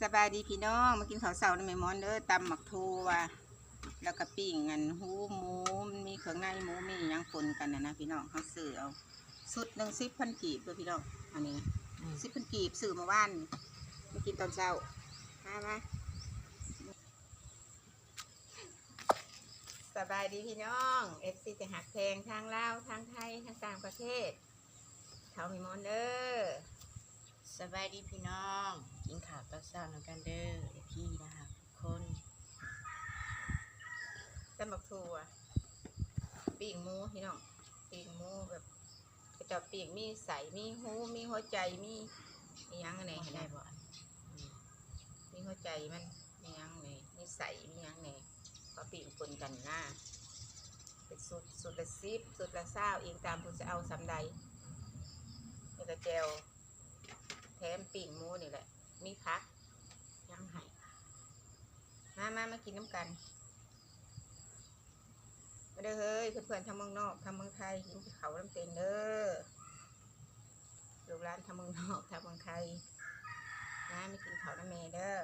สบายดีพี่น้องมากินข้าวเช้าในแม่มอนเด้อตำหมักทัวแล้วก็ปิ้งอันหูหมูมันมีเครื่องในหมูมีหยังปนกันนะนะพี่น้องเขาซื้อเอาสุดหนึ่งสิบพันกีบเด้อพี่น้องอันนี้สิบพันกีบซื้อมาว่านมากินตอนเช้ามามาสบายดีพี่น้องเอฟซีจะหักเพลงทางลาวทางไทยทางต่างประเทศเขามีมอนเด้อสบายดีพี่น้อง กินข้าวตอนเช้านำกันเด้อเดี๋ยวพี่นะคะทุกคนตำบักทัวปีกหมูพี่น้องปีกหมูแบบกระเจับปีกมีใสมีหูมีหัวใจมีมีหยังไงไม่เห็นไหมได้บ่อนมีหัวใจมันมีหยังไงมีใสมีหยังไงก็ปีกปนกันหน้าเป็นสุดสุดละสิบสุดละเศร้าเองตามผู้จะเอาสำใดนี่ก็เจลแถมปีกหมูนี่แหละ มีพักยังไห้มามามากินน้ำกันมาเด้อเฮ้ยเพื่อนๆทางเมืองนอกทางเมืองไทยกินเขาลำเต็นเด้อลูกร้านทางเมืองนอกทางเมืองไทยนะไม่กินเขาน้ำเมเด้อ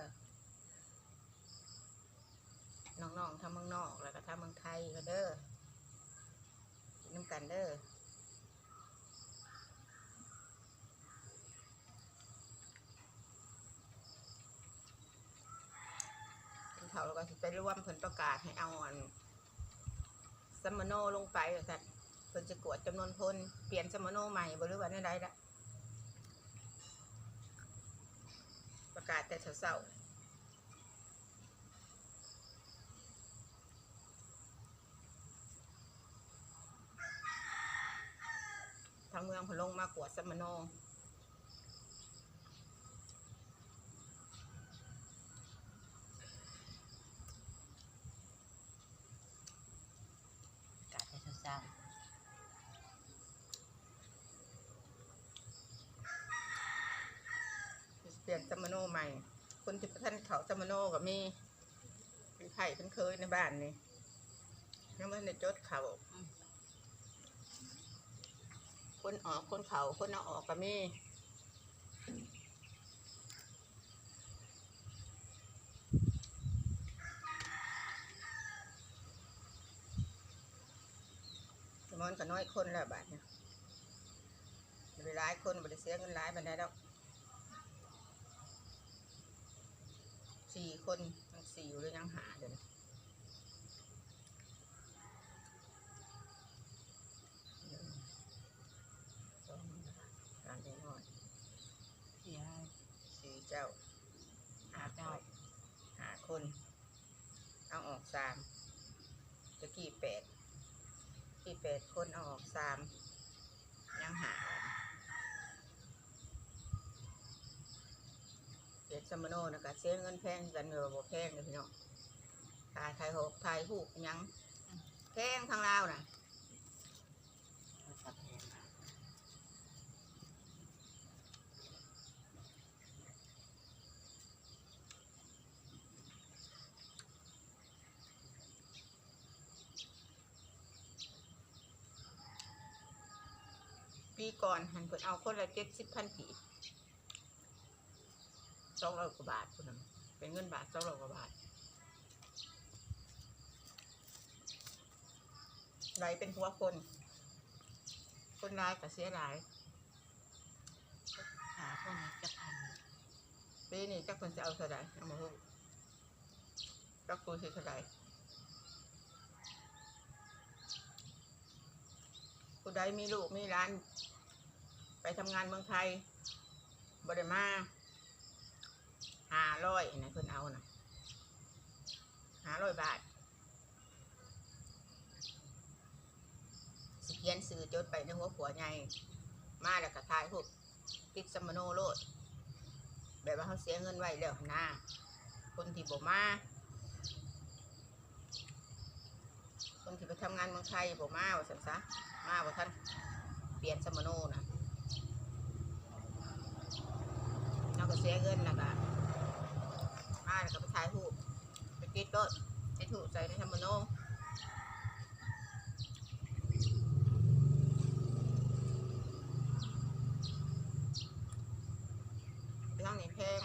น้องๆทางเมืองนอกแล้วก็ทางเมืองไทยก็เด้อกินน้ำกันเด้อ ก็สิไปร่วมผลประกาศให้เอาอันสมโนลงไปว่าสัตว์เพิ่นจะกวดจำนวนพลเปลี่ยนสมโนใหม่บรือว่าในใดละประกาศแต่เช้าๆทางเมืองพลงมากวดสมโน กาดแต่เช้าเปลี่ยนสมโนใหม่ คนที่ท่านเขาสมโนก็มีเป็นไผ่เป็นเคยในบ้านนี่ยังไม่ได้จดเขาคนออกคนเขาคนเอาออกก็มี มอนก็น้อยคนแล้วบาทเนี่ยบริร้ายคนบริเสียเงินร้ายบันได้แล้วสี่คนยังสี่อยู่เลยยังหาเดี๋ยวนี้หนึ่งสองการได้น้อยๆพี่ให้สี่เจ้าหาเจ้าหาคน เอาออกสามจะกี่แปด แปดคนออกสามยังหาเปลี่ยนสมโนนะคะเสียเงินแพงกันเนอบแพงเลยพี่น้องตายไทยหกไทยหูกยังแพงทางลาวน่ะ โทรศัพท์แพงนะ ปีก่อนหันเพิ่นเอาคนละเจ็ดสิบพันกีบสองร้อยกว่าบาทคุณน่ะเป็นเงินบาทสองร้อยกว่าบาทไหลเป็นหัวคน คนร้ายกับเสียหลายหาพวกนี้จะพันปีนี้จักคนจะเอาเท่าไหร่เอามาฮู้จักกูสิเท่าไหร่ผู้ใดมีลูกมีร้าน ไปทำงานเมืองไทยบริมาห้าร้อยนะเพิ่นเอานะห้าร้อยบาทสิเขียนสื่อจดไปในหัวผัวใหญ่มาแล้วก็ทายพวกติดสมโนโลด แบบว่าเขาเสียเงินไว้แล้วหั้นะคนที่บมา คนที่ไปทำงานเมืองไทยบมาว่าสันซะมาว่าท่านเปลี่ยนสมโนนะเรา ก็เสียเงินแล้วก็มาแล้วก็ไปถ่ายรูปไปกิดรถไปถูกใส่ในสมโนไปทางนี้แพง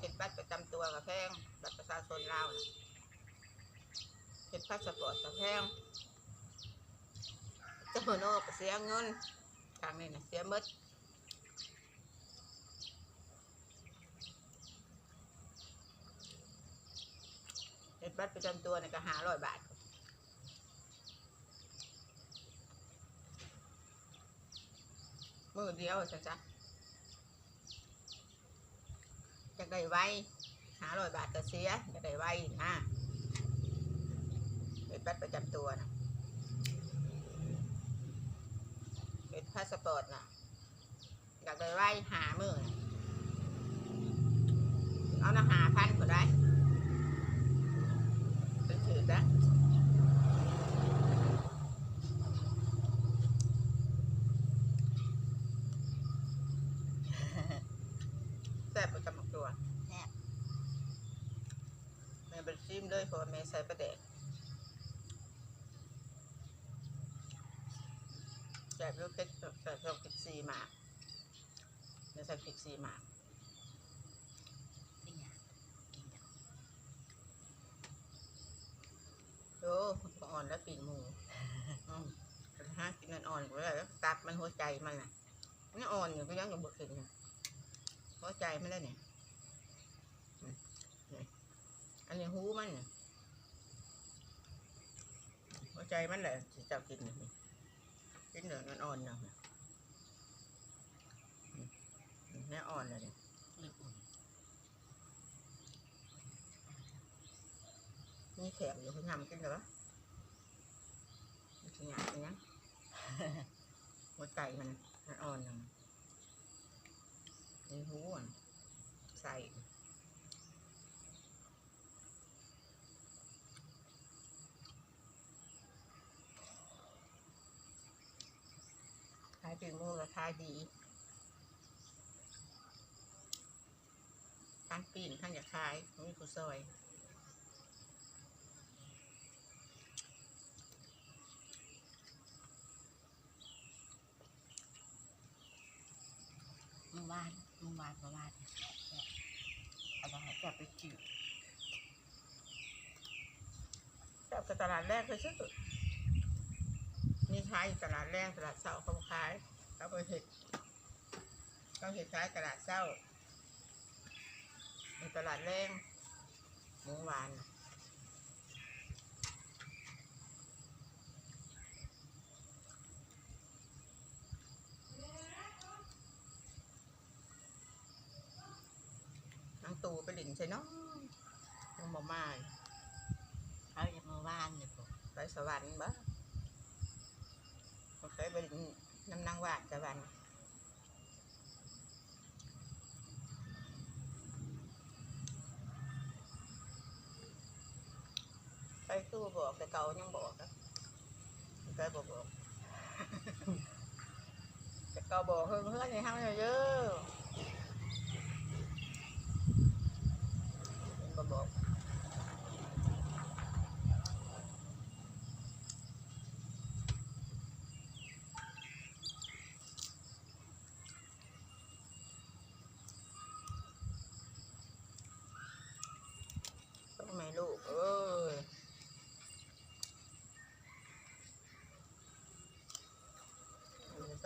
เห็นบัตัวกับแพงบัตรประชาชนลาวน่ะเฮ็ดพาสปอร์ตกับแพงเจ้าโนก็เสียเงินทางนี้นะเสียมดเฮ็ด บัตรประจำตัวเนี่ยก็หาร้อยบาทมือเดียวจ้ะจะจะได้ไวหาร้อยบาทก็เสียจะได้ไวนะเป็นบัตรประจำตัวนะเป็นพาสปอร์ตนะอยากได้ไวหามือเอานะหาพันก็ได้ เป็นถือนะแซ่บประจำตัวแซ่บแม่เป็นซิมเลยเพราะว่าแม่ใส่ประเดกแซ่บลูกเพชรใส่ช่องพริกซีหมากแม่ใส่พริกซีหมาก เป็นไงกินจัง โอ้ อนแล้วปีกหมูอืมฮะกินอ่อนกว่าแล้วตับมันหัวใจมันน่ะมันอ่อนอยู่ก็ยังอยู่บกขึ้นหัวใจมันแล้เนี่ยอันนี้หูมันหัวใจมันแหละที่เจ้ากินนี่กินเหลืองมันอ่อนเนาะอืมอืมแม่อ่อนเลยเนี่ยนี่แขกอยู่เขาทำกินเหรอ มันางนี้หัวใจมันมันอ่อนเนาะนี่หูอะใส่ขายปีกหมูราคาดีทั้งปีนทั้งอยากขายมีผู้ซอย เมื่อวานเมื่อวาน เอามาไปให้จับไปจืดแบบกับตลาดแรกเลยชัดนี่ขายอยู่ตลาดแรกตลาดเศร้าเขาขายเขาไปเห็ดเขาเห็ดขายตลาดเศร้าในตลาดแรงหมูหวานนังตูไปหลิน ใช่เนาะยังบ่มาเขาจะเมื่อวานเนี่ยผมไปสวรรค์บ่บ่เคยไปหลินน้ำนางวาดสวรรค์ไปตู้บอกแต่เก่ายังบอกนะเคยบอกบอกแต่เก่าบอกเฮ้ยเฮ้ยในห้างเยอะๆบ่บอก ต้องไม่ลูกเอ้ย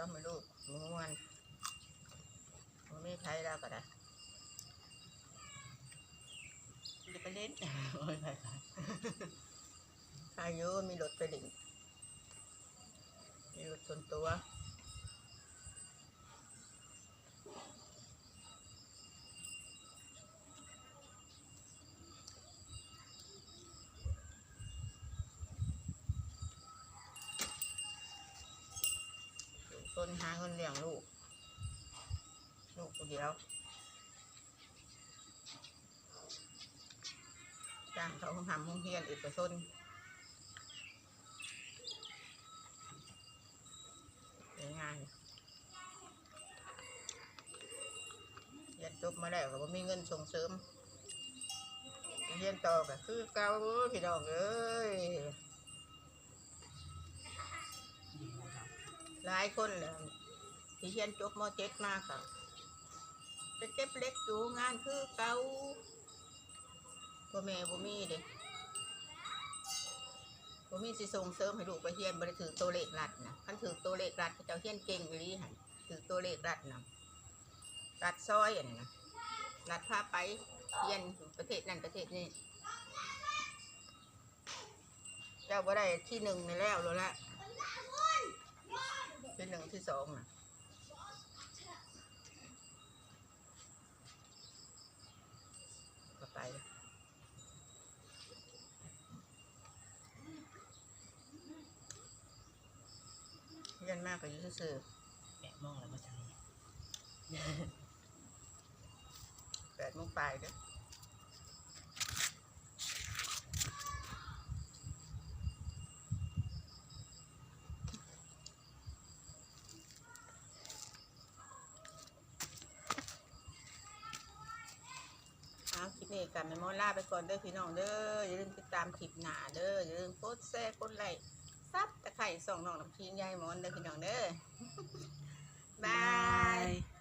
ต้องม่ลูกม้วนมันไม่ใช้แล้วก็ได้จะไปเล่นโอ้ยไปไปอายุมีรถไปหลิงมีรถส่วนตัวต้ นหาเงินเลี้ยงลูก ลูกคนเดียวจ้างเขาทำห้องเรียนเอกชนง่ายเรียนจบมาแล้วก็บ่มีเงินส่งเสริมเรียนต่อก็คือเก่าพี่น้องเอ้ย หลายคนแหละที่เรียนจบมเจ็ดมาก็ไปเก็บเล็กอยู่งานคือเก่าพ่อแม่บ่มีเด้บ่มีสิส่งเสริมให้ลูกไปเรียนบ่ได้ถือตัวเลขรัดนะคันถือตัวเลขรัดเขาเจ้าเรียนเก่งอีหลีหั่นถือตัวเลขรัดนะรัดซอยอันนะรัดพาไปเรียนประเทศนั้นประเทศนี้เจ้าบ่ได้ที่หนึ่งในแล้วรู้ละ ที่หนึ่งที่สองน่ะก็ไปเรียนมากกว่าอยู่ซื่อแปดโมงแล้วมาจังๆแปดโมงปลายเด้อ กลับแม่มอลาไปก่อนเด้อพี่น้องเด้ออย่าลืมติดตามคลิปหน้าเด้ออย่าลืมกดแชร์กดไลค์ซับตะไคร่ส่องน้องน้ำพิงยายมอนเด้อพี่น้องเด้อบาย